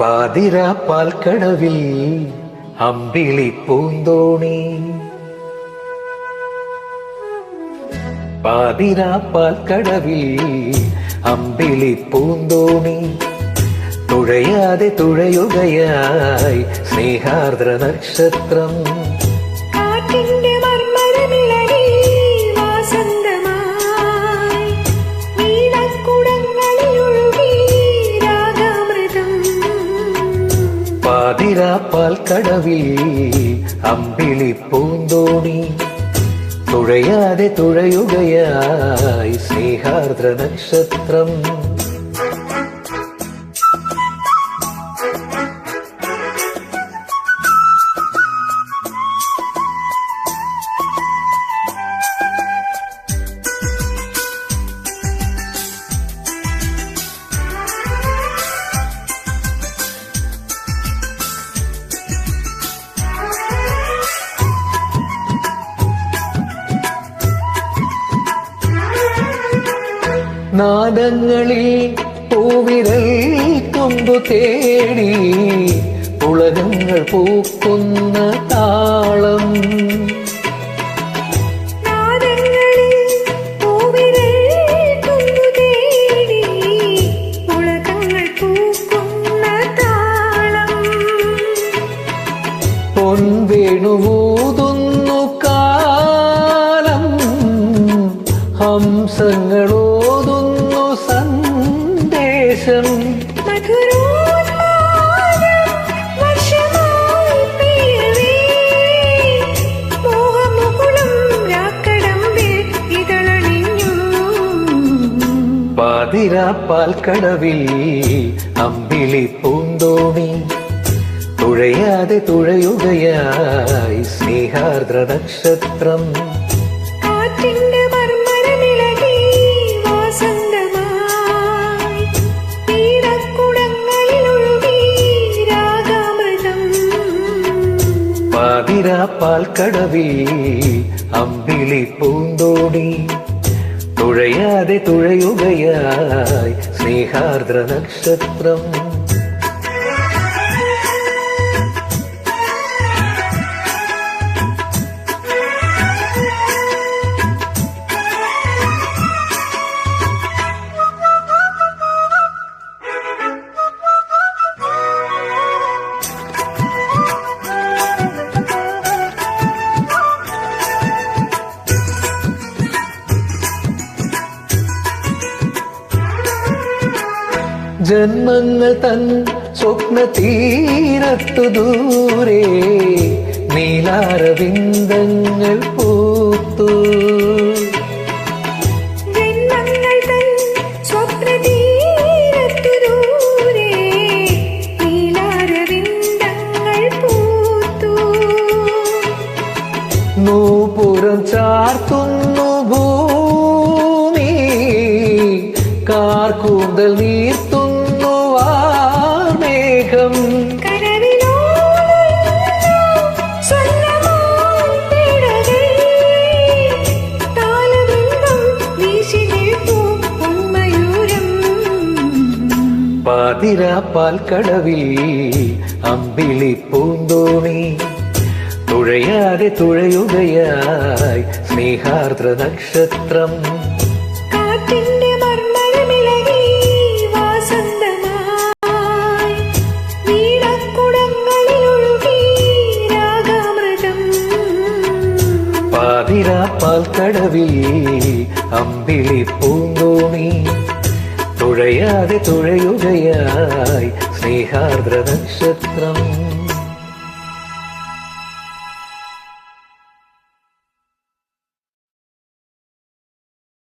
പാതിര പാൽക്കടവിൽ അമ്പിളി പൂന്തോണി. പാതിര പാൽക്കടവിൽ അമ്പിളി പൂന്തോണി. തുഴയാതെ തുഴയുകയായി സ്നേഹാർദ്ര നക്ഷത്രം. പാതിര കടവിൽ അമ്പിളി പൂന്തോണി. തുഴയാതെ തുഴയുകയായി സ്നേഹാർദ്ര നക്ഷത്രം നാദങ്ങളിൽ പൂവിരൽ കൊമ്പു തേടി ഉലകങ്ങൾ പൂക്കുന്ന താളം. പൂക്കുന്ന പൊൻവേണുവൂതുന്നു കാലം ഹംസങ്ങളോതുന്നു പാതിര പാൽക്കടവിൽ അമ്പിളി പൂന്തോണി. തുഴയാതെ തുഴയുകയായി സ്നേഹാർദ്ര നക്ഷത്രം കാറ്റിന്റെ പാതിര കടവി അമ്പിളി പൂന്തോടി. തുഴയാതെ തുഴയുകയായി സ്നേഹാർദ്ര നക്ഷത്രം. ജന്മങ്ങൾ തൻ സ്വപ്ന തീരത്തു ദൂരെ നീലാരവിന്ദങ്ങൾ പൂത്തു. നൂപുരം ചാർത്തുന്നു ഭൂമി കാർക്കൂന്തൽ നീർത്തുന്നു പാതിര പാൽക്കടവിൽ അമ്പിളി പൂന്തോണി. തുഴയാതെ തുഴയുകയായി സ്നേഹാർദ്ര നക്ഷത്രം. പാതിരാപ്പാൽ കടവിൽ അമ്പിളി പൂന്തോണി. തുഴയാതെ തുഴയുകയായി സ്നേഹാർദ്ര നക്ഷത്രം.